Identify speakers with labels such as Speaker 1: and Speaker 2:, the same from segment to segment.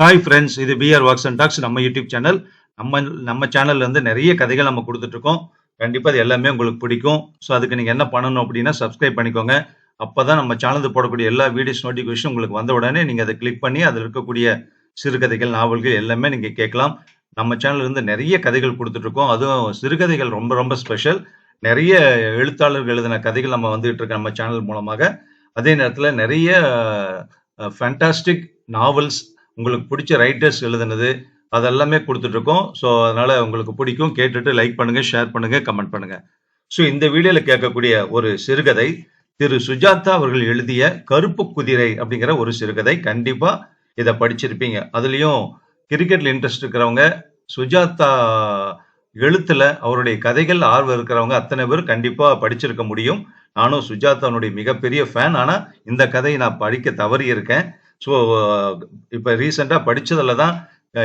Speaker 1: Hi friends இது PR walks and talks நம்ம YouTube channel நம்ம நம்ம சேனல்ல வந்து நிறைய கதைகள் நம்ம கொடுத்துட்ருக்கோம் கண்டிப்பாக அது எல்லாமே உங்களுக்கு பிடிக்கும். ஸோ அதுக்கு நீங்கள் என்ன பண்ணணும் அப்படின்னா சப்ஸ்கிரைப் பண்ணிக்கோங்க. அப்போ தான் நம்ம சேனலுக்கு போடக்கூடிய எல்லா வீடியோஸ் நோட்டிஃபிகேஷன் உங்களுக்கு வந்த உடனே நீங்கள் அதை கிளிக் பண்ணி அதில் இருக்கக்கூடிய சிறுகதைகள் நாவல்கள் எல்லாமே நீங்கள் கேட்கலாம். நம்ம சேனல் இருந்து நிறைய கதைகள் கொடுத்துட்ருக்கோம் அதுவும் சிறுகதைகள் ரொம்ப ரொம்ப ஸ்பெஷல் நிறைய எழுத்தாளர்கள் எழுதின கதைகள் நம்ம வந்துகிட்டு இருக்க நம்ம சேனல் மூலமாக. அதே நேரத்தில் நிறைய ஃபேண்டாஸ்டிக் நாவல்ஸ் உங்களுக்கு பிடிச்ச ரைட்டர்ஸ் எழுதுனது அதெல்லாமே கொடுத்துட்ருக்கோம். ஸோ அதனால் உங்களுக்கு பிடிக்கும் கேட்டுட்டு லைக் பண்ணுங்கள் ஷேர் பண்ணுங்கள் கமெண்ட் பண்ணுங்க. ஸோ இந்த வீடியோவில் கேட்கக்கூடிய ஒரு சிறுகதை திரு சுஜாதா அவர்கள் எழுதிய கருப்பு குதிரை அப்படிங்கிற ஒரு சிறுகதை கண்டிப்பாக இதை படிச்சிருப்பீங்க. அதுலேயும் கிரிக்கெட்டில் இன்ட்ரெஸ்ட் இருக்கிறவங்க சுஜாதா எழுத்துல அவருடைய கதைகள் ஆர்வம் இருக்கிறவங்க அத்தனை பேர் கண்டிப்பாக படிச்சிருக்க முடியும். நானும் சுஜாதாவுடைய மிகப்பெரிய ஃபேன் ஆனால் இந்த கதையை நான் படிக்க தவறி இருக்கேன் ஸோ இப்போ ரீசெண்டாக படித்ததில் தான்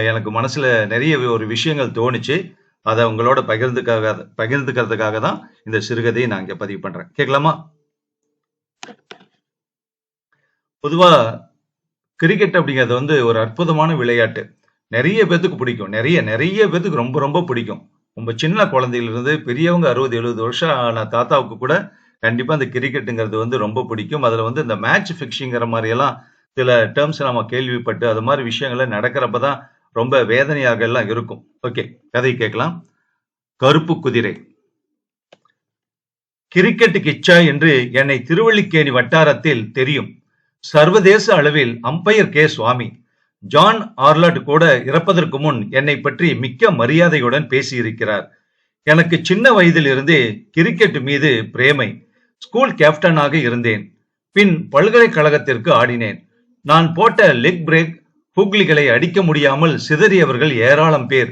Speaker 1: எனக்கு மனசுல நிறைய ஒரு விஷயங்கள் தோணுச்சு. அதை உங்களோட பகிர்ந்துக்காக பகிர்ந்துக்கிறதுக்காக தான் இந்த சிறுகதையை நான் இங்கே பதிவு பண்ணுறேன் கேட்கலாமா? பொதுவாக கிரிக்கெட் அப்படிங்கிறது வந்து ஒரு அற்புதமான விளையாட்டு. நிறைய பேத்துக்கு பிடிக்கும். நிறைய நிறைய பேத்துக்கு ரொம்ப ரொம்ப பிடிக்கும். ரொம்ப சின்ன குழந்தையிலிருந்து பெரியவங்க அறுபது எழுபது வருஷம் ஆன தாத்தாவுக்கு கூட கண்டிப்பாக அந்த கிரிக்கெட்டுங்கிறது வந்து ரொம்ப பிடிக்கும். அதில் வந்து இந்த மேட்ச் ஃபிக்ஸிங்கிற மாதிரியெல்லாம் சில டேர்ம்ஸ் நம்ம கேள்விப்பட்டு அது மாதிரி விஷயங்கள் நடக்கிறப்ப தான் ரொம்ப வேதனையாக எல்லாம் இருக்கும். ஓகே கதை கேட்கலாம். கருப்பு குதிரை. கிரிக்கெட் கிச்சா என்று என்னை திருவள்ளிக்கேணி வட்டாரத்தில் தெரியும். சர்வதேச அளவில் umpire K. Swamy. John Arlott கூட இறப்பதற்கு முன் என்னை பற்றி மிக்க மரியாதையுடன் பேசியிருக்கிறார். எனக்கு சின்ன வயதிலிருந்தே கிரிக்கெட் மீது பிரேமை. ஸ்கூல் கேப்டனாக இருந்தேன். பின் பல்கலைக்கழகத்திற்கு ஆடினேன். நான் போட்ட லெக் பிரேக் ஹூக்லிகளை அடிக்க முடியாமல் சிதறியவர்கள் ஏராளம் பேர்.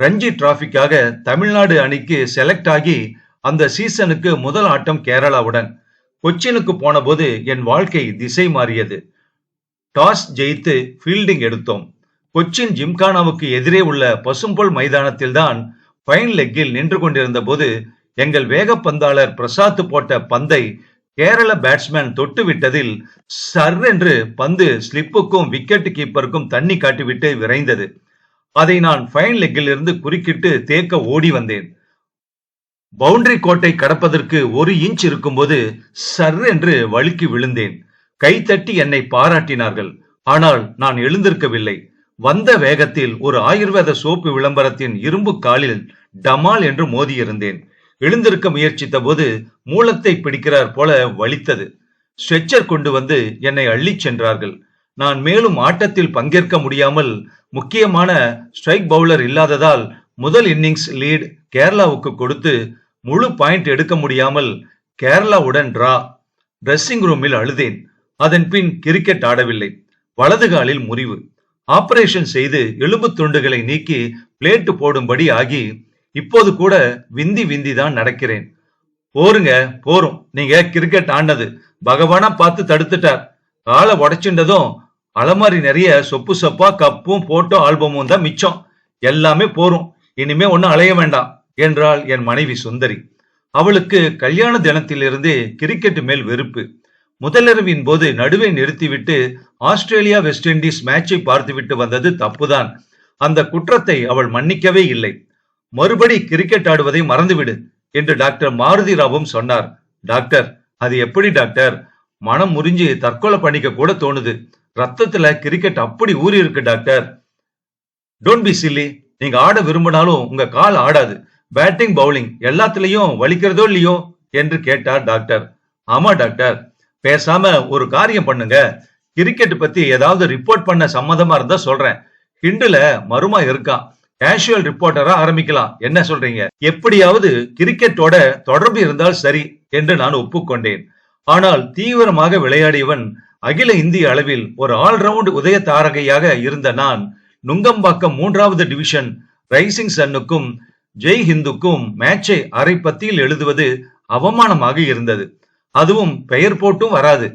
Speaker 1: ரஞ்சி டிராஃபிக்காக தமிழ்நாடு அணிக்கு செலக்ட் ஆகி அந்த சீசனுக்கு முதல் ஆட்டம் கேரளாவுடன். கொச்சினுக்கு போனபோது என் வாழ்க்கை திசை மாறியது. டாஸ் ஜெயித்து ஃபீல்டிங் எடுத்தோம். கொச்சின் ஜிம்கானாவுக்கு எதிரே உள்ள பசும்பொல் மைதானத்தில் தான் ஃபைன் லெக்கில் நின்று கொண்டிருந்த போது எங்கள் வேகப்பந்தாளர் பிரசாத் போட்ட பந்தை கேரள பேட்ஸ்மேன் தொட்டு விட்டதில் சர் என்று பந்து ஸ்லிப்புக்கும் விக்கெட் கீப்பருக்கும் தண்ணி காட்டிவிட்டு விரைந்தது. அதை நான் ஃபைன் லெக்கில் இருந்து குறுக்கிட்டு தேக்க ஓடி வந்தேன். பவுண்டரி கோட்டை கடப்பதற்கு ஒரு இன்ச் இருக்கும்போது சர் என்று வழுக்கி விழுந்தேன். கைத்தட்டி என்னை பாராட்டினார்கள். ஆனால் நான் எழுந்திருக்கவில்லை. வந்த வேகத்தில் ஒரு ஆயுர்வேத சோப்பு விளம்பரத்தின் இரும்பு காலில் டமால் என்று மோதியிருந்தேன். எழுந்திருக்க முயற்சித்த போது மூலத்தை பிடிக்கிறார் போல வலித்தது. ஸ்ட்ரெச்சர் கொண்டு வந்து என்னை அள்ளிச் சென்றார்கள். நான் மேலும் ஆட்டத்தில் பங்கேற்க முடியாமல் முக்கியமான ஸ்ட்ரைக் பவுலர் இல்லாததால் முதல் இன்னிங்ஸ் லீட் கேரளாவுக்கு கொடுத்து முழு பாயிண்ட் எடுக்க முடியாமல் கேரளாவுடன் டிரா ட்ரெஸ்ஸிங் ரூமில் அழுதேன். அதன் பின் கிரிக்கெட் ஆடவில்லை. வலது காலில் முறிவு. ஆபரேஷன் செய்து எலும்பு துண்டுகளை நீக்கி பிளேட்டு போடும்படி ஆகி இப்போது கூட விந்தி விந்தி தான் நடக்கிறேன். போருங்க போரும் நீங்க கிரிக்கெட் ஆண்டது. பகவானா பார்த்து தடுத்துட்டார். காலை உடைச்சுட்டதும் அலமாரி நிறைய சொப்பு சொப்பா கப்பும் போட்டோ ஆல்பமும் தான் மிச்சம். எல்லாமே போரும் இனிமே ஒன்னும் அலைய வேண்டாம் என்றாள் என் மனைவி சுந்தரி. அவளுக்கு கல்யாண தினத்திலிருந்தே கிரிக்கெட் மேல் வெறுப்பு. முதலிரவின் போது நடுவே நிறுத்திவிட்டு ஆஸ்திரேலியா வெஸ்ட் இண்டீஸ் மேட்சை பார்த்துவிட்டு வந்தது தப்புதான். அந்த குற்றத்தை அவள் மன்னிக்கவே இல்லை. மறுபடி கிரிக்கெட் ஆடுவதை மறந்துவிடு என்று டாக்டர் மாருதி ராவும் சொன்னார். டாக்டர் அது எப்படி டாக்டர்? மனம் முறிஞ்சு தற்கொலை பண்ணிக்க கூட தோணுது. ரத்தத்துல கிரிக்கெட் அப்படி ஊறி இருக்கு டாக்டர். டோன்ட் பி சில்லி நீங்க ஆட விரும்பினாலும் உங்க கால் ஆடாது. பேட்டிங் பவுலிங் எல்லாத்துலயும் வலிக்கிறதோ இல்லையோ என்று கேட்டார் டாக்டர். ஆமா டாக்டர். பேசாம ஒரு காரியம் பண்ணுங்க. கிரிக்கெட் பத்தி ஏதாவது ரிப்போர்ட் பண்ண சம்மதமா இருந்தா சொல்றேன். ஹிண்டுல மருமா இருக்கான் கேஷுவல் ரிப்போர்ட்டரா ஆரம்பிக்கலாம். என்ன சொல்றீங்க? எப்படியாவது கிரிக்கெட்டோட தொடர்பு இருந்தால் சரி என்று நான் ஒப்புக்கொண்டேன். ஆனால் தீவிரமாக விளையாடியவன் அகில இந்திய அளவில் ஒரு ஆல்ரவுண்ட் உதய தாரகையாக இருந்த நான் நுங்கம்பாக்கம் மூன்றாவது டிவிஷன் ரைசிங் சன்னுக்கும் ஜெய் ஹிந்துக்கும் மேட்சை அரைப்பத்தியில் எழுதுவது அவமானமாக இருந்தது. அதுவும் பெயர் போட்டும் வராது.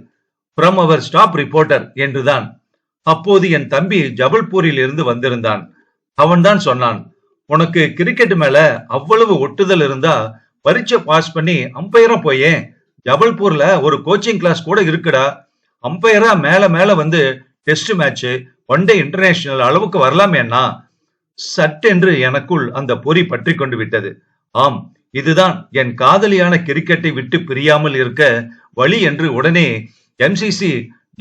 Speaker 1: ஃப்ரம் அவர் ஸ்டாப் ரிப்போர்ட்டர் என்றுதான். அப்போது என் தம்பி ஜபல்பூரில் இருந்து வந்திருந்தான். அவன்தான் சொன்னான் உனக்கு கிரிக்கெட் மேல அவ்வளவு ஒட்டுதல் இருந்தா பரீட்சை பாஸ் பண்ணி அம்பையரா போயேன். ஜபல்பூர்ல ஒரு கோச்சிங் கிளாஸ் கூட இருக்குடா. அம்பையரா மேல மேல வந்து test match one day international அளவுக்கு வரலாமேண்ணா. சட்டென்று எனக்குள் அந்த பொறி பற்றி கொண்டு விட்டது. ஆம் இதுதான் என் காதலியான கிரிக்கெட்டை விட்டு பிரியாமல் இருக்க வழி என்று உடனே MCC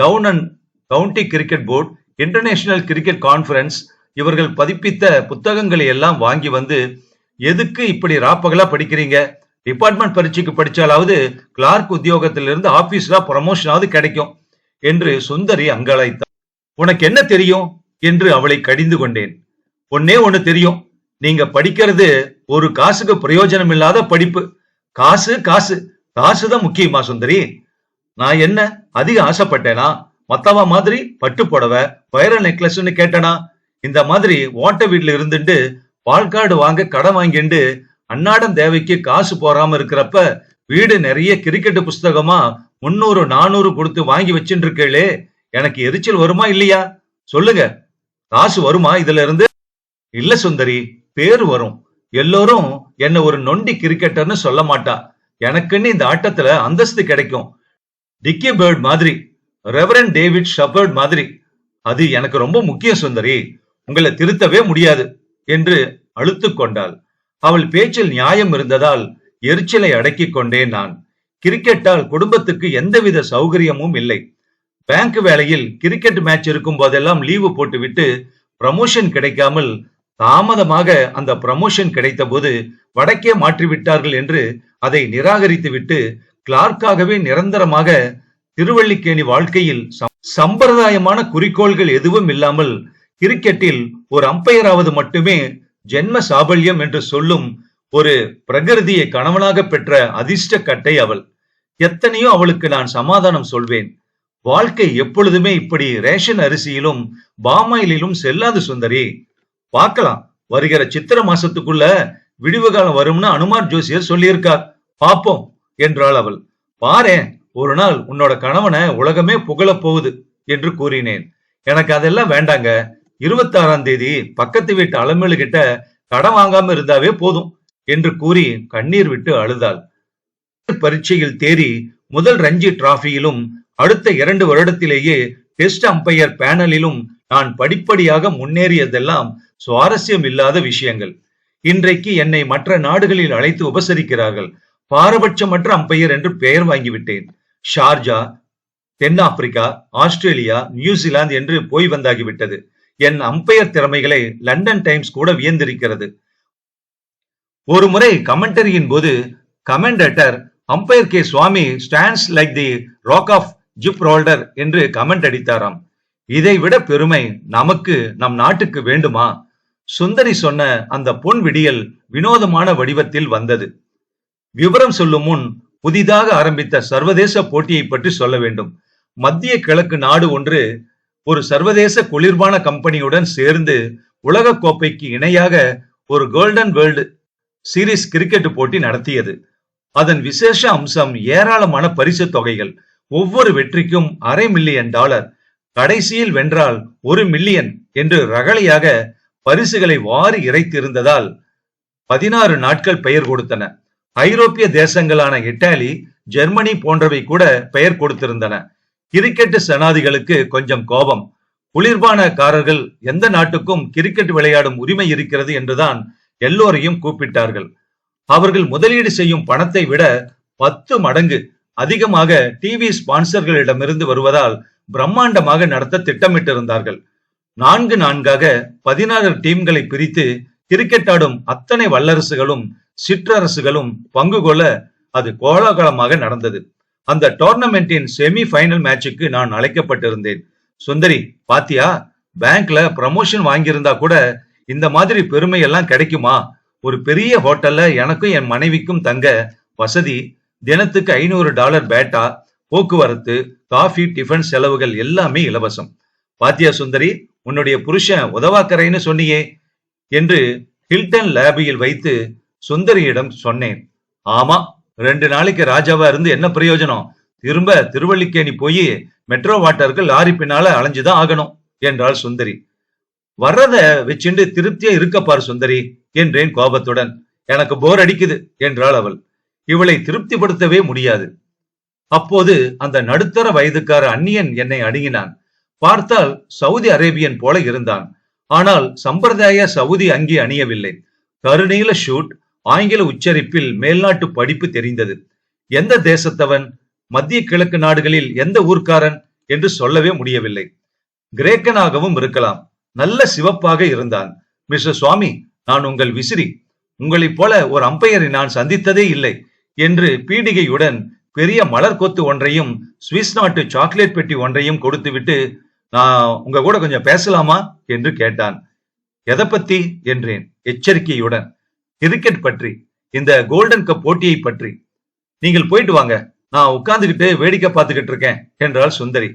Speaker 1: town and county cricket board international cricket conference இவர்கள் பதிப்பித்த புத்தகங்களை எல்லாம் வாங்கி வந்து எதுக்கு இப்படி ராப்பகலா படிக்கிறீங்க? டிபார்ட்மெண்ட் பரீட்சைக்கு படிச்சாலாவது கிளார்க் உத்தியோகத்திலிருந்து ஆபீஸ்ல ப்ரமோஷனாவது கிடைக்கும் என்று சுந்தரி அங்கலாய்த்தார் உனக்கு என்ன தெரியும்? என்று அவளை கடிந்து கொண்டேன். ஒன்னே ஒண்ணு தெரியும். நீங்க படிக்கிறது ஒரு காசுக்கு பிரயோஜனம் இல்லாத படிப்பு. காசு காசு. காசு தான் முக்கியமா சுந்தரி? நான் என்ன அதிக ஆசைப்பட்டேனா? மத்தவா மாதிரி பட்டு புடவை வைர நெக்லஸ்ன்னு கேட்டனா? இந்த மாதிரி ஓட்ட வீட்டுல இருந்துட்டு பால்கார்டு வாங்க கடன் வாங்கிண்டு அன்னாடம் தேவைக்கு காசு போறாம இருக்கிறப்ப வீடு நிறைய கிரிக்கெட் புஸ்தகமா முன்னூறு நானூறு கொடுத்து வாங்கி வச்சுட்டு எனக்கு எரிச்சல் வருமா இல்லையா? சொல்லுங்க. காசு வருமா இதுல இருந்து? இல்ல சுந்தரி பேர் வரும். எல்லோரும் என்ன ஒரு நொண்டி கிரிக்கெட்டர்னு சொல்ல மாட்டா. எனக்குன்னு இந்த ஆட்டத்துல அந்தஸ்து கிடைக்கும். டிக்கி பேர்ட் மாதிரி ரெவரன் டேவிட் ஷபர்ட் மாதிரி. அது எனக்கு ரொம்ப முக்கியம் சுந்தரி. உங்களை திருத்தவே முடியாது என்று அழுத்து கொண்டாள். அவள் பேச்சில் நியாயம் இருந்ததால் எரிச்சலை அடக்கிக் கொண்டேன் நான். கிரிக்கெட்டால் குடும்பத்துக்கு எந்தவித சௌகரியமும் இல்லை. பேங்க் வேலையில் கிரிக்கெட் மேட்ச் இருக்கும் போதெல்லாம் லீவு போட்டுவிட்டு ப்ரமோஷன் கிடைக்காமல் தாமதமாக அந்த ப்ரமோஷன் கிடைத்த போது வடக்கே மாற்றிவிட்டார்கள் என்று அதை நிராகரித்துவிட்டு கிளார்க்காகவே நிரந்தரமாக திருவள்ளிக்கேணி வாழ்க்கையில் சம்பிரதாயமான குறிக்கோள்கள் எதுவும் இல்லாமல் கிரிக்கெட்டில் ஒரு அம்பையராவது மட்டுமே ஜென்ம சாபல்யம் என்று சொல்லும் ஒரு பிரகிருதியை கணவனாக பெற்ற அதிர்ஷ்ட கட்டை அவள். எத்தனையோ அவளுக்கு நான் சமாதானம் சொல்வேன். வாழ்க்கை எப்பொழுதுமே இப்படி ரேஷன் அரிசியிலும் பாமாயிலும் செல்லாது சுந்தரி. பார்க்கலாம். வருகிற சித்திர மாசத்துக்குள்ள விடிவு காலம் வரும்னு அனுமார் ஜோசியர் சொல்லியிருக்கார். பாப்போம் என்றாள் அவள். பாரேன் ஒரு நாள் உன்னோட கணவனை உலகமே புகழப் போகுது என்று கூறினேன். எனக்கு அதெல்லாம் வேண்டாங்க. இருபத்தாறாம் தேதி பக்கத்து வீட்டு அலமேலு கிட்ட கடன் வாங்காம இருந்தாவே போதும் என்று கூறி கண்ணீர் விட்டு அழுதாள். பரீட்சையில் தேறி முதல் ரஞ்சி டிராஃபியிலும் அடுத்த இரண்டு வருடத்திலேயே டெஸ்ட் அம்பையர் பேனலிலும் நான் படிப்படியாக முன்னேறியதெல்லாம் சுவாரஸ்யம் இல்லாத விஷயங்கள். இன்றைக்கு என்னை மற்ற நாடுகளில் அழைத்து உபசரிக்கிறார்கள். பாரபட்சமற்ற அம்பையர் என்று பெயர் வாங்கிவிட்டேன். ஷார்ஜா தென்னாப்பிரிக்கா ஆஸ்திரேலியா நியூசிலாந்து என்று போய் வந்தாகிவிட்டது. என் அம்பையர் திறமைகளை லண்டன் டைம்ஸ் கூட வியந்திருக்கிறது. ஒரு முறை கமெண்டரியின் போது commentator umpire K Swamy stands like the rock of Gibraltar என்று கமெண்ட் அடித்தாராம். இதை விட பெருமை நமக்கு நம் நாட்டுக்கு வேண்டுமா? சுந்தரி சொன்ன அந்த பொன் விடியல் வினோதமான வடிவத்தில் வந்தது. விவரம் சொல்லும் முன் புதிதாக ஆரம்பித்த சர்வதேச போட்டியை பற்றி சொல்ல வேண்டும். மத்திய கிழக்கு நாடு ஒன்று ஒரு சர்வதேச குளிர்பான கம்பெனியுடன் சேர்ந்து உலக கோப்பைக்கு இணையாக ஒரு கோல்டன் வேர்ல்டு சீரீஸ் கிரிக்கெட் போட்டி நடத்தியது. அதன் விசேஷ அம்சம் ஏராளமான பரிசு தொகைகள். ஒவ்வொரு வெற்றிக்கும் அரை மில்லியன் டாலர் கடைசியில் வென்றால் ஒரு மில்லியன் என்று ரகளையாக பரிசுகளை வாரி இறைத்திருந்ததால் பதினாறு நாட்கள் பெயர் கொடுத்தன. ஐரோப்பிய தேசங்களான இட்டாலி ஜெர்மனி போன்றவை கூட பெயர் கொடுத்திருந்தன. கிரிக்கெட் சனாதிகளுக்கு கொஞ்சம் கோபம். குளிர்பானக்காரர்கள் எந்த நாட்டுக்கும் கிரிக்கெட் விளையாடும் உரிமை இருக்கிறது என்றுதான் எல்லோரையும் கூப்பிட்டார்கள். அவர்கள் முதலீடு செய்யும் பணத்தை விட பத்து மடங்கு அதிகமாக டிவி ஸ்பான்சர்களிடமிருந்து வருவதால் பிரம்மாண்டமாக நடத்த திட்டமிட்டிருந்தார்கள். நான்கு நான்காக பதினாறு டீம்களை பிரித்து கிரிக்கெட் ஆடும் அத்தனை வல்லரசுகளும் சிற்றரசுகளும் பங்கு கொள்ள அது கோலாகலமாக நடந்தது. அந்த டோர்னமெண்டின் செமி ஃபைனல் மேட்சுக்கு நான் அழைக்கப்பட்டிருந்தேன். சுந்தரி பாத்தியா? பேங்க்ல ப்ரமோஷன் வாங்கியிருந்தா கூட இந்த மாதிரி பெருமை எல்லாம் கிடைக்குமா? ஒரு பெரிய ஹோட்டல்ல எனக்கும் என் மனைவிக்கும் தங்க வசதி தினத்துக்கு ஐநூறு டாலர் பேட்டா போக்குவரத்து காஃபி டிஃபன் செலவுகள் எல்லாமே இலவசம். பாத்தியா சுந்தரி உன்னுடைய புருஷன் உதவாக்கரைன்னு சொன்னியே என்று ஹில்டன் லேபியில் வைத்து சுந்தரியிடம் சொன்னேன். ஆமா ரெண்டு நாளைக்கு ராஜாவா இருந்து என்ன பிரயோஜனம்? திரும்ப திருவள்ளிக்கேணி போய் மெட்ரோ வாட்டருக்கு லாரி பின்னால அலைஞ்சுதான் ஆகணும் என்றாள் சுந்தரி. வர்றத வச்சுண்டு திருப்தியா இருக்கப்பார் சுந்தரி என்றேன் கோபத்துடன். எனக்கு போர் அடிக்குது என்றாள் அவள். இவளை திருப்திப்படுத்தவே முடியாது. அப்போது அந்த நடுத்தர வயதுக்கார அந்நியன் என்னை அணுகினான். பார்த்தால் சவுதி அரேபியன் போல இருந்தான். ஆனால் சம்பிரதாய சவுதி அங்கி அணியவில்லை. கருநீல ஷூட் ஆங்கில உச்சரிப்பில் மேல்நாட்டு படிப்பு தெரிந்தது. எந்த தேசத்தவன் மத்திய கிழக்கு நாடுகளில் எந்த ஊர்க்காரன் என்று சொல்லவே முடியவில்லை. கிரேக்கனாகவும் இருக்கலாம். நல்ல சிவப்பாக இருந்தான். மிஸ்டர் சுவாமி நான் உங்கள் விசிறி. உங்களைப் போல ஒரு அம்பையரை நான் சந்தித்ததே இல்லை என்று பீடிகையுடன் பெரிய மலர் கொத்து ஒன்றையும் சுவிஸ் நாட்டு சாக்லேட் பெட்டி ஒன்றையும் கொடுத்துவிட்டு நான் உங்க கூட கொஞ்சம் பேசலாமா? என்று கேட்டான். எதை பத்தி? என்றேன் எச்சரிக்கையுடன். கிரிக்கெட் பற்றி இந்த கோல்டன் கப் போட்டியை பற்றி. நீங்கள் போயிட்டு வாங்க. நான் உட்கார்ந்துகிட்டு வேடிக்கை பார்த்துக்கிட்டு இருக்கேன் என்றாள் சுந்தரி.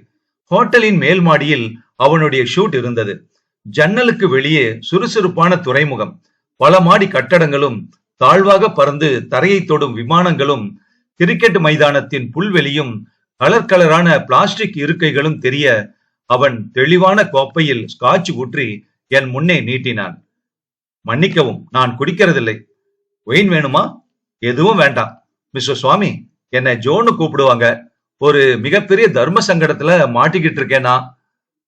Speaker 1: ஹோட்டலின் மேல் மாடியில் அவனுடைய ஷூட் இருந்தது. ஜன்னலுக்கு வெளியே சுறுசுறுப்பான துறைமுகம். பல மாடி கட்டடங்களும் தாழ்வாக பறந்து தரையை தொடும் விமானங்களும் கிரிக்கெட் மைதானத்தின் புல்வெளியும் கலர் கலரான பிளாஸ்டிக் இருக்கைகளும் தெரிய அவன் தெளிவான கோப்பையில் ஸ்காட்ச் ஊற்றி என் முன்னே நீட்டினான். மன்னிக்கவும் நான் குடிக்கிறதில்லை. ஒயின் வேணுமா? எதுவும் வேண்டாம். மிஸ்டர் சுவாமி என்னை ஜோன்னு கூப்பிடுவாங்க. ஒரு மிகப்பெரிய தர்ம சங்கடத்துல மாட்டிக்கிட்டு இருக்கேனா?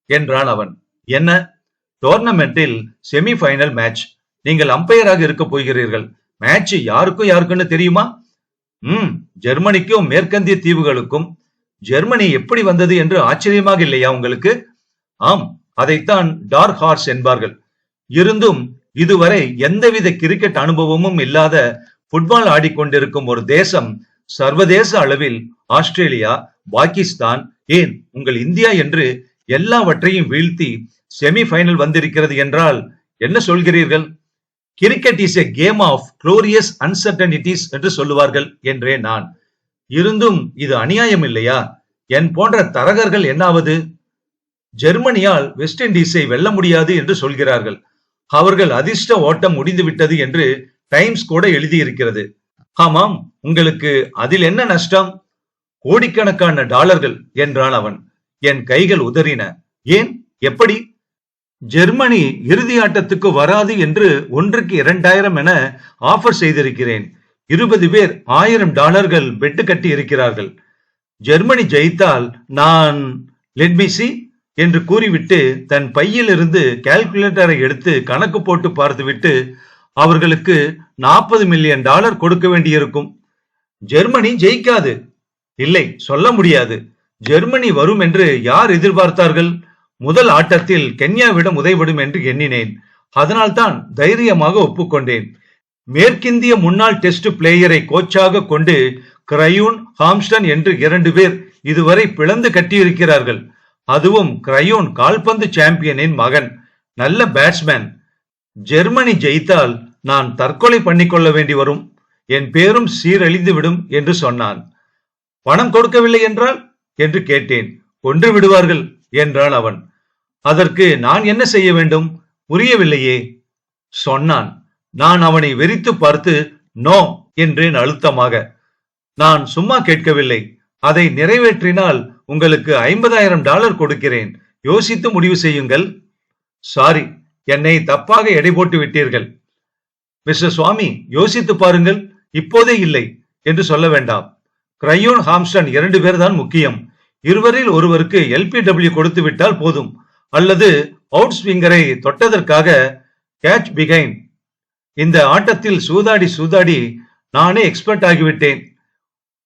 Speaker 1: என்றான் அவன். என்ன? டோர்னமெண்டில் செமி ஃபைனல் மேட்ச் நீங்கள் அம்பையராக இருக்க போகிறீர்கள். மேட்ச் யாருக்கும் யாருக்குன்னு தெரியுமா? ம் ஜெர்மனிக்கும் மேற்கந்திய தீவுகளுக்கும். ஜெர்மனி எப்படி வந்தது என்று ஆச்சரியமாக இல்லையா உங்களுக்கு? ஆம் அதைத்தான் டார்க் ஹார்ஸ் என்பார்கள். இருந்தும் இதுவரை எந்தவித கிரிக்கெட் அனுபவமும் இல்லாத ஃபுட்பால் ஆடிக்கொண்டிருக்கும் ஒரு தேசம் சர்வதேச அளவில் ஆஸ்திரேலியா பாகிஸ்தான் ஏன் உங்கள் இந்தியா என்று எல்லாவற்றையும் வீழ்த்தி செமி ஃபைனல் வந்திருக்கிறது என்றால் என்ன சொல்கிறீர்கள்? Cricket is a game of glorious uncertainties என்று சொல்லுவார்கள் என்றே நான். இருந்தும் இது அநியாயம் இல்லையா? என் போன்ற தரகர்கள் என்னாவது? ஜெர்மனியால் வெஸ்ட் இண்டீஸை வெல்ல முடியாது என்று சொல்கிறார்கள். அவர்கள் அதிர்ஷ்ட ஓட்டம் முடிந்து விட்டது என்று டைம்ஸ் கூட எழுதியிருக்கிறது. ஆமாம் உங்களுக்கு அதில் என்ன நஷ்டம்? கோடிக்கணக்கான டாலர்கள் என்றான் அவன். என் கைகள் உதறின. ஏன்? எப்படி? ஜெர்மனி இறுதி ஆட்டத்துக்கு வராது என்று ஒன்றுக்கு இரண்டாயிரம் என ஆஃபர் செய்திருக்கிறேன். இருபது பேர் ஆயிரம் டாலர்கள் பெட்டு கட்டி இருக்கிறார்கள் ஜெர்மனி ஜெயித்தால் நான் லெட்மிசி என்று கூறிவிட்டு தன் பையிலிருந்து கால்குலேட்டரை எடுத்து கணக்கு போட்டு பார்த்துவிட்டு அவர்களுக்கு நாற்பது மில்லியன் டாலர் கொடுக்க வேண்டியிருக்கும். ஜெர்மனி ஜெயிக்காது. இல்லை சொல்ல முடியாது. ஜெர்மனி வரும் என்று யார் எதிர்பார்த்தார்கள்? முதல் ஆட்டத்தில் கென்யாவிடம் உதைவிடும் என்று எண்ணினேன். அதனால்தான் தைரியமாக ஒப்புக்கொண்டேன். மேற்கிந்திய முன்னாள் டெஸ்ட் பிளேயரை கோச்சாக கொண்டு கிரயூன் ஹாம்ஸ்டன் என்று இரண்டு பேர் இதுவரை பிளந்து கட்டியிருக்கிறார்கள். அதுவும் கிரையோன் கால்பந்து சாம்பியனின் மகன். நல்ல பேட்ஸ்மேன் ஜெர்மனி ஜெயித்தால் நான் தற்கொலை பண்ணிக்கொள்ள வேண்டி வரும். என் பேரும் சீரழிந்துவிடும் என்று சொன்னான். பணம் கொடுக்கவில்லை என்றால்? என்று கேட்டேன். கொன்று விடுவார்கள் என்றான் அவன். அதற்கு நான் என்ன செய்ய வேண்டும்? புரியவில்லையே. சொன்னான். நான் அவனை வெறித்து பார்த்து நோ என்றேன் அழுத்தமாக. நான் சும்மா கேட்கவில்லை. அதை நிறைவேற்றினால் உங்களுக்கு ஐம்பதாயிரம் டாலர் கொடுக்கிறேன். யோசித்து முடிவு செய்யுங்கள். சாரி என்னை தப்பாக எடை போட்டு விட்டீர்கள். மிஸ்டர் சுவாமி யோசித்து பாருங்கள். இப்போதே இல்லை என்று சொல்ல வேண்டாம். கிரையோன் ஹாம்ஸ்டன் இரண்டு பேர் தான் முக்கியம். இருவரில் ஒருவருக்கு எல்பிடபிள்யூ கொடுத்து விட்டால் போதும். அல்லது அவுட் ஸ்விங்கரை தொட்டதற்காக கேட்ச் பிகைன். இந்த ஆட்டத்தில் சூதாடி சூதாடி நானே எக்ஸ்பர்ட் ஆகிவிட்டேன்.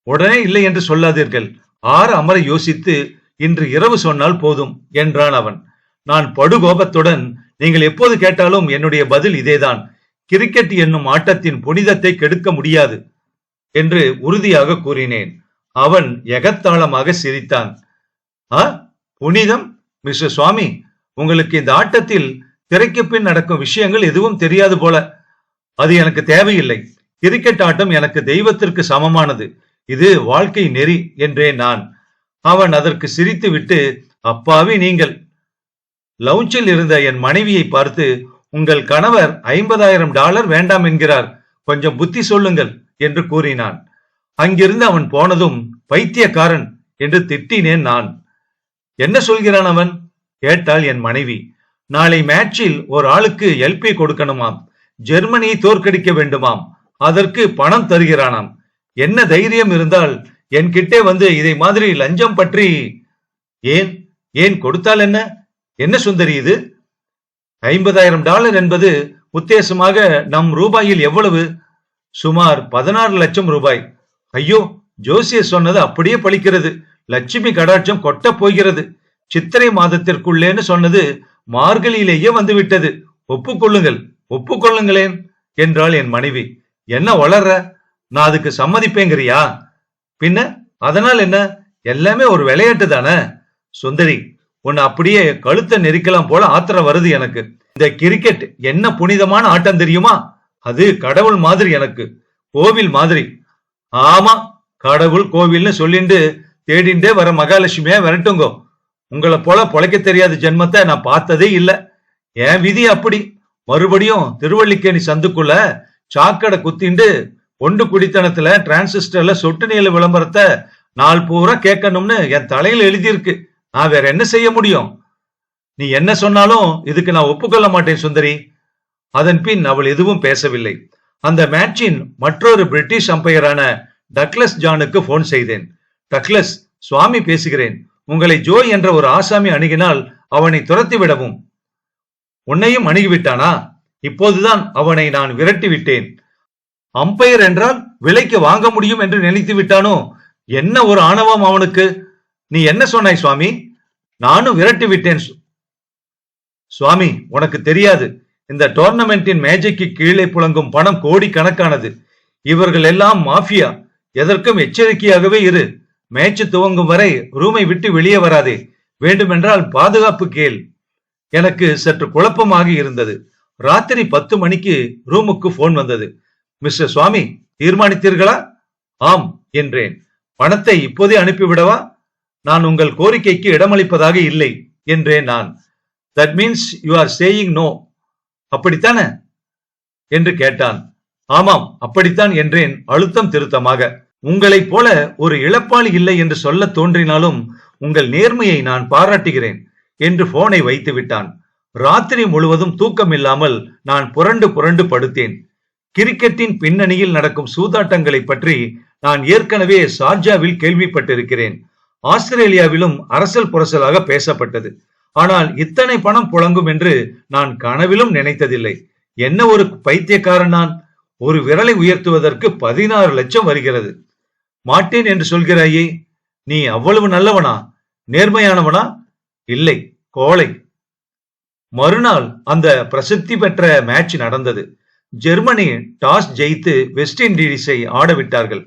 Speaker 1: உடனே இல்லை என்று சொல்லாதீர்கள். ஆற அமர யோசித்து இன்று இரவு சொன்னால் போதும் என்றான் அவன். நான் படுகோபத்துடன் நீங்கள் எப்போது கேட்டாலும் என்னுடைய பதில் இதேதான். கிரிக்கெட் என்னும் ஆட்டத்தின் புனிதத்தை கெடுக்க முடியாது என்று உறுதியாக கூறினேன். அவன் எகத்தாளமாக சிரித்தான். ஆ புனிதம்? மிஸ்டர் சுவாமி உங்களுக்கு இந்த ஆட்டத்தில் திரைக்கு பின் நடக்கும் விஷயங்கள் எதுவும் தெரியாது போல. அது எனக்கு தேவையில்லை. கிரிக்கெட் ஆட்டம் எனக்கு தெய்வத்திற்கு சமமானது. இது வாழ்க்கை நெறி என்றேன் நான். அவன் அதற்கு சிரித்துவிட்டு அப்பாவி நீங்கள். லவுஞ்சில் இருந்த என் மனைவியை பார்த்து உங்கள் கணவர் ஐம்பதாயிரம் டாலர் வேண்டாம் என்கிறார். கொஞ்சம் புத்தி சொல்லுங்கள் என்று கூறினான். அங்கிருந்து அவன் போனதும் பைத்தியக்காரன் என்று திட்டினேன் நான். என்ன சொல்கிறான் அவன்? கேட்டாள் என் மனைவி. நாளை மேட்சில் ஒரு ஆளுக்கு எல்பி கொடுக்கணுமாம். ஜெர்மனியை தோற்கடிக்க வேண்டுமாம். அதற்கு பணம் தருகிறானாம். என்ன தைரியம் இருந்தால் என்கிட்டே வந்து இதை மாதிரி லஞ்சம் பற்றி ஏன் ஏன் கொடுத்தால் என்ன? என்ன சுந்தரி இது? ஐம்பதாயிரம் டாலர் என்பது உத்தேசமாக நம் ரூபாயில் எவ்வளவு? சுமார் பதினாறு லட்சம் ரூபாய். ஐயோ ஜோசியர் சொன்னது அப்படியே பழிக்கிறது. லட்சுமி கடாட்சம் கொட்டப் போகிறது. சித்திரை மாதத்திற்குள்ளேன்னு சொன்னது மார்கழியிலேயே வந்துவிட்டது. ஒப்புக்கொள்ளுங்கள் ஒப்புக்கொள்ளுங்களேன் என்றாள் என் மனைவி. என்ன வளர்ற? நான் அதுக்கு சம்மதிப்பேங்கிறியா? பின்ன அதனால் என்ன? எல்லாமே ஒரு விளையாட்டு தானே? சுந்தரி உன்னை அப்படியே கழுத்தை நெரிக்கலாம் போல ஆத்திரம் வருது எனக்கு. இந்த கிரிக்கெட் என்ன புனிதமான ஆட்டம் தெரியுமா? அது கடவுள் மாதிரி எனக்கு. கோவில் மாதிரி. ஆமா கடவுள் கோவில்னு சொல்லிண்டு தேடிண்டே வர மகாலட்சுமியா விரட்டுங்கோ. உங்களை போல பொழைக்க தெரியாத ஜென்மத்தை நான் பார்த்ததே இல்லை. என் விதி அப்படி. மறுபடியும் திருவள்ளிக்கேணி சந்துக்குள்ள சாக்கடை குத்திண்டு ஒண்டு குடித்தனத்துல டிரான்சிஸ்டர்ல சொட்டு நீல விளம்பரத்தை நாள் பூரா கேட்கணும்னு என் தலையில எழுதியிருக்கு. நான் வேற என்ன செய்ய முடியும்? நீ என்ன சொன்னாலும் இதுக்கு நான் ஒப்புக்கொள்ள மாட்டேன் சுந்தரி. அதன் பின் அவள் எதுவும் பேசவில்லை. அந்த மேட்சின் மற்றொரு பிரிட்டிஷ் அம்பையரான டக்ளஸ் ஜானுக்கு போன் செய்தேன். டக்ளஸ் சுவாமி பேசுகிறேன். உங்களை ஜோ என்ற ஒரு ஆசாமி அணுகினால் அவனை துரத்தி விடவும். உன்னையும் அணுகிவிட்டானா? இப்போதுதான் அவனை நான் விரட்டி விட்டேன். அம்பையர் என்றால் விலைக்கு வாங்க முடியும் என்று நினைத்து விட்டானோ? என்ன ஒரு ஆணவம் அவனுக்கு? நீ என்ன சொன்னாய் சுவாமி? நானும் விரட்டி விட்டேன் சுவாமி உனக்கு தெரியாது. இந்த டோர்னமெண்டின் மேஜைக்கு கீழே புழங்கும் பணம் கோடி கணக்கானது இவர்கள் எல்லாம் மாஃபியா. எதற்கும் எச்சரிக்கையாகவே இரு. மேட்ச் துவங்கும் வரை ரூமை விட்டு வெளியே வராதே. வேண்டுமென்றால் பாதுகாப்பு கேள். எனக்கு சற்று குழப்பமாக இருந்தது. ராத்திரி பத்து மணிக்கு ரூமுக்கு போன் வந்தது. மிஸ்டர் சுவாமி தீர்மானித்தீர்களா? ஆம் என்றேன். பணத்தை இப்போதே அனுப்பிவிடவா? நான் உங்கள் கோரிக்கைக்கு இடமளிப்பதாக இல்லை என்றேன் நான். That means you are saying no அப்படித்தானே? என்று கேட்டான். ஆமாம் அப்படித்தான் என்றேன் அழுத்தம் திருத்தமாக. உங்களைப் போல ஒரு இழப்பாளி இல்லை என்று சொல்ல தோன்றினாலும் உங்கள் நேர்மையை நான் பாராட்டுகிறேன் என்று போனை வைத்து விட்டான் ராத்திரி முழுவதும் தூக்கம் இல்லாமல் நான் புரண்டு புரண்டு படுத்தேன். கிரிக்கெட்டின் பின்னணியில் நடக்கும் சூதாட்டங்களை பற்றி நான் ஏற்கனவே ஷார்ஜாவில் கேள்விப்பட்டிருக்கிறேன். ஆஸ்திரேலியாவிலும் அரசல் புரசலாக பேசப்பட்டது. ஆனால் இத்தனை பணம் புழங்கும் என்று நான் கனவிலும் நினைத்ததில்லை. என்ன ஒரு பைத்தியக்காரன் நான்? ஒரு விரலை உயர்த்துவதற்கு பதினாறு லட்சம் வருகிறது. மாட்டேன் என்று சொல்கிறாயே நீ அவ்வளவு நல்லவனா? நேர்மையானவனா? இல்லை கோழை. மறுநாள் அந்த பிரசித்தி பெற்ற மேட்ச் நடந்தது. ஜெர்மனி டாஸ் ஜெயித்து வெஸ்ட் இண்டீஸை ஆடவிட்டார்கள்.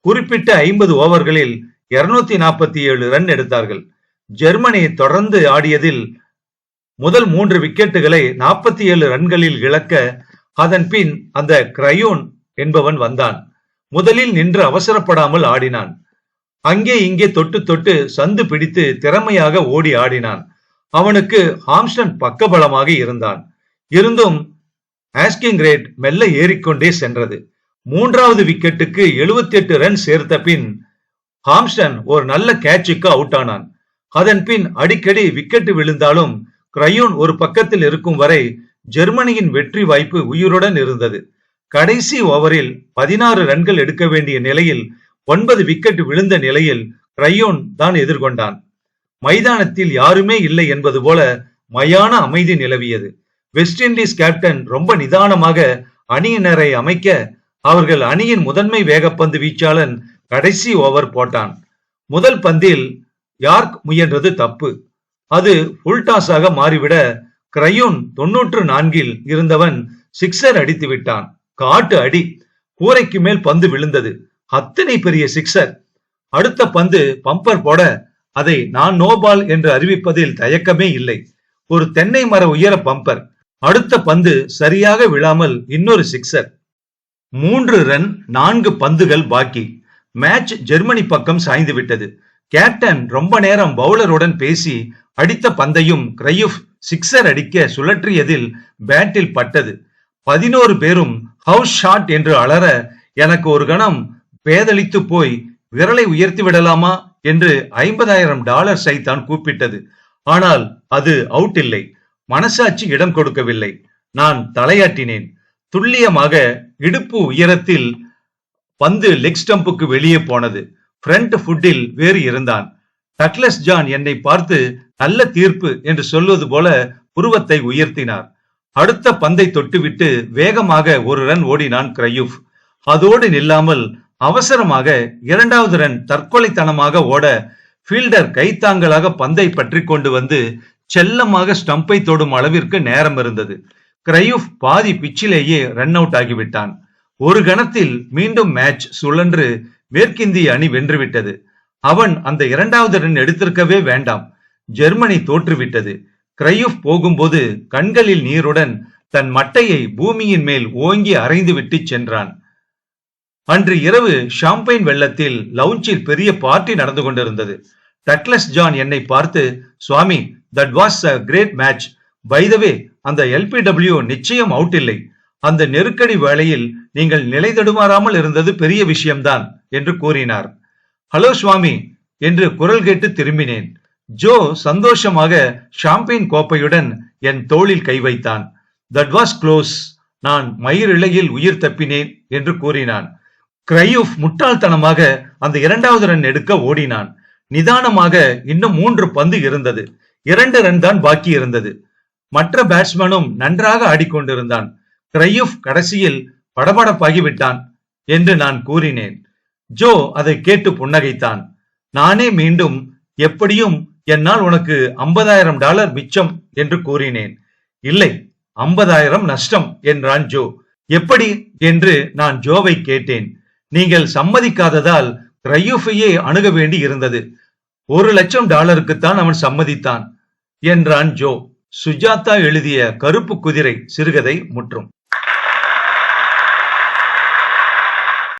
Speaker 1: குறிப்பிட்ட ஐம்பது ஓவர்களில் இருநூத்தி நாற்பத்தி ஏழு ரன் எடுத்தார்கள். ஜெர்மனி தொடர்ந்து ஆடியதில் முதல் மூன்று விக்கெட்டுகளை நாற்பத்தி ஏழு ரன்களில் இழக்க அதன் பின் அந்த கிரையோன் என்பவன் வந்தான். முதலில் நின்று அவசரப்படாமல் ஆடினான். அங்கே இங்கே தொட்டு தொட்டு சந்து பிடித்து திறமையாக ஓடி ஆடினான். அவனுக்கு ஹாம்ஸ்டன் பக்கபலமாக இருந்தான். இருந்தும் ஆஸ்கிங் ரேட் மெல்ல ஏறிக்கொண்டே சென்றது. மூன்றாவது விக்கெட்டுக்கு 78 ரன் சேர்த்த பின் ஹாம்ஸ்டன் ஒரு நல்ல கேட்சுக்கு அவுட் ஆனான். அதன் பின் அடிக்கடி விக்கெட் விழுந்தாலும் கிரையோன் ஒரு பக்கத்தில் இருக்கும் வரை ஜெர்மனியின் வெற்றி வாய்ப்பு உயிருடன் இருந்தது. கடைசி ஓவரில் பதினாறு ரன்கள் எடுக்க வேண்டிய நிலையில் ஒன்பது விக்கெட் விழுந்த நிலையில் கிரையோன் தான் எதிர்கொண்டான். மைதானத்தில் யாருமே இல்லை என்பது போல மயான அமைதி நிலவியது. வெஸ்ட் இண்டீஸ் கேப்டன் ரொம்ப நிதானமாக அணியினரை அமைக்க அவர்கள் அணியின் முதன்மை வேகப்பந்து வீச்சாளன் கடைசி ஓவர் போட்டான். முதல் பந்தில் யார்க் முயன்றது தப்பு. அது ஃபுல் டாஸாக மாறிவிட கிரையோன் தொன்னூற்று நான்கில் இருந்தவன் சிக்ஸர் அடித்து விட்டான். காட்டு அடி. கூரைக்கு மேல் பந்து விழுந்தது. அத்தனை பெரிய சிக்ஸர் அடுத்த பந்து பம்பர் போட அதை நான் நோபால் என்று அறிவிப்பதில் தயக்கமே இல்லை. ஒரு தென்னை மர உயர பம்பர். அடுத்த பந்து சரியாக விழாமல் இன்னொரு சிக்ஸர் மூன்று ரன் நான்கு பந்துகள் பாக்கி. மேட்ச் ஜெர்மனி பக்கம் சாய்ந்து விட்டது. கேப்டன் ரொம்ப நேரம் பவுலருடன் பேசி அடித்த பந்தையும் கிரையுஃப் சிக்ஸர் அடிக்க சுழற்றியதில் பேட்டில் பட்டது. பதினோரு பேரும் ஹவுஸ் ஷாட் என்று அலற எனக்கு ஒரு கணம் பேதளித்து போய் விரலை உயர்த்தி விடலாமா என்று ஐம்பதாயிரம் டாலர் சைத்தான் கூப்பிட்டது. ஆனால் அது அவுட் இல்லை. மனசாட்சி இடம் கொடுக்கவில்லை. நான் தலையாட்டினேன். துல்லியமாக இடுப்பு உயரத்தில் பந்து லெக் ஸ்டம்புக்கு வெளியே போனது. ஃப்ரண்ட் ஃபுட்டில் வேறு இருந்தான். டக்லஸ் ஜான் என்னை பார்த்து நல்ல தீர்ப்பு என்று சொல்வது போல புருவத்தை உயர்த்தினார். அடுத்த பந்தை தொட்டுவிட்டு வேகமாக ஒரு ரன் ஓடினான் கிரையூஃப் அதோடு நில்லாமல் அவசரமாக இரண்டாவது ரன் தற்கொலைத்தனமாக ஓட ஃபீல்டர் கைத்தாங்களாக பந்தை பற்றி கொண்டு வந்து செல்லமாக ஸ்டம்பை தொடும் அளவிற்கு நேரம் இருந்தது. கிரையூப் பாதி பிச்சிலேயே ரன் அவுட் ஆகிவிட்டான். ஒரு கணத்தில் மீண்டும் மேட்ச் சுழன்று மேற்கிந்திய அணி வென்றுவிட்டது. அவன் அந்த இரண்டாவது ரன் எடுத்திருக்கவே வேண்டாம். ஜெர்மனி தோற்றுவிட்டது. கிரையூப் போகும்போது கண்களில் நீருடன் தன் மட்டையை பூமியின் மேல் ஓங்கி அரைந்து விட்டு சென்றான். அன்று இரவு ஷாம்பைன் வெள்ளத்தில் லவுஞ்சில் பெரிய பார்ட்டி நடந்து கொண்டிருந்தது. டக்லஸ் ஜான் என்னை பார்த்து Swamy that was a great match by the way அந்த எல்பிடபிள்யூ நிச்சயம் அவுட் இல்லை. அந்த நெருக்கடி வேளையில் நீங்கள் நிலை தடுமாறாமல் இருந்தது பெரிய விஷயம்தான் என்று கூறினார். ஹலோ சுவாமி என்று குரல் கேட்டு திரும்பினேன். ஜோ சந்தோஷமாக ஷாம்பெயின் கோப்பையுடன் என் தோளில் கை வைத்தான். தட் வாஸ் க்ளோஸ் நான் மயிரிழையில் உயிர் தப்பினேன் என்று கூறினான். கிரையூஃப் முட்டாள்தனமாக அந்த இரண்டாவது ரன் எடுக்க ஓடினான். நிதானமாக இன்னும் மூன்று பந்து இருந்தது. இரண்டு ரன் தான் பாக்கி இருந்தது. மற்ற பேட்ஸ்மேனும் நன்றாக ஆடிக்கொண்டிருந்தான். கிரையூப் கடைசியில் படபடப்பாகிவிட்டான் என்று நான் கூறினேன். ஜோ அதை கேட்டு புன்னகைத்தான். நானே மீண்டும் எப்படியும் என்னால் உனக்கு ஐம்பதாயிரம் டாலர் மிச்சம் என்று கூறினேன். இல்லை ஐம்பதாயிரம் நஷ்டம் என்றான் ஜோ. எப்படி என்று நான் ஜோவை கேட்டேன். நீங்கள் சம்மதிக்காததால் கிரையூஃபையே அணுக வேண்டி இருந்தது ஒரு லட்சம் டாலருக்குத்தான் அவன் சம்மதித்தான். என்றான் ஜோ. சுஜாதா எழுதிய கருப்பு குதிரை சிறுகதை முற்றும்.